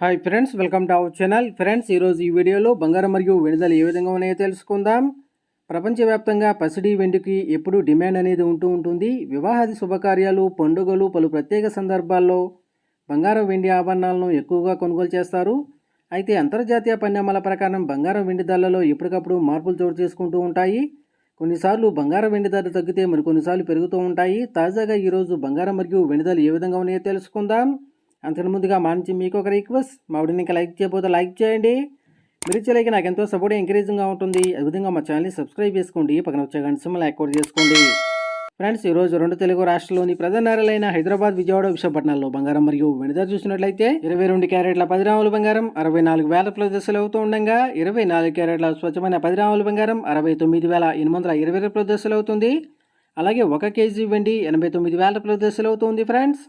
Hi friends welcome to our channel friends ఈరోజు ఈ వీడియోలో బంగారం మరియు వెనుదలు ఏ విధంగా ఉన్నాయో తెలుసుకుందాం. ప్రపంచవ్యాప్తంగా పసిడి వెండికి ఎప్పుడు డిమాండ్ అనేది ఉంటూ ఉంటుంది. వివాహాది శుభకార్యాలు పండుగలు పలు ప్రత్యేక సందర్భాల్లో బంగారం వెండి ఆభరణాలను ఎక్కువగా కొనుగోలు చేస్తారు. అయితే అంతర్జాతీయ పరిణామాల ప్రకారం బంగారం వెండి ధరలలో ఎప్పటికప్పుడు మార్పులు చోటు చేసుకుంటూ ఉంటాయి. కొన్నిసార్లు బంగారం వెండి ధరలు తగ్గితే మరికొన్నిసార్లు పెరుగుతూ ఉంటాయి. తాజాగా ఈరోజు బంగారం మరియు వెండి ధరలు ఏ విధంగా ఉన్నాయో తెలుసుకుందాం. అంతకు ముందుగా మా నుంచి మీకు ఒక రిక్వెస్ట్. మా వీడియోని ఇంకా లైక్ చేయబోతే లైక్ చేయండి. మీరు ఇచ్చేలాగే నాకు ఎంతో సపోర్ట్ ఎంకరేజింగ్గా ఉంటుంది. అదేవిధంగా మా ఛానల్ని సబ్స్క్రైబ్ చేసుకోండి. పక్కన వచ్చే గంట సింహల్ యాక్టివేట్ చేసుకోండి. ఫ్రెండ్స్ ఈరోజు రెండు తెలుగు రాష్ట్రాల్లోని ప్రధాన నగరాలైన హైదరాబాద్ విజయవాడ విశాఖపట్నాల్లో బంగారం మరియు వెనుదల చూసినట్లయితే ఇరవై రెండు క్యారెట్ల పది గ్రాముల బంగారం అరవై నాలుగు వేల ప్రదర్శనలు అవుతూ ఉండగా ఇరవై నాలుగు క్యారెట్ల స్వచ్ఛమైన పది గ్రాముల బంగారం అరవై తొమ్మిది వేల ఎనిమిది వందల ఇరవై ప్రదర్శనలు అవుతుంది. అలాగే ఒక కేజీ వెండి ఎనభై తొమ్మిది వేల ప్రదర్శనలు అవుతుంది ఫ్రెండ్స్.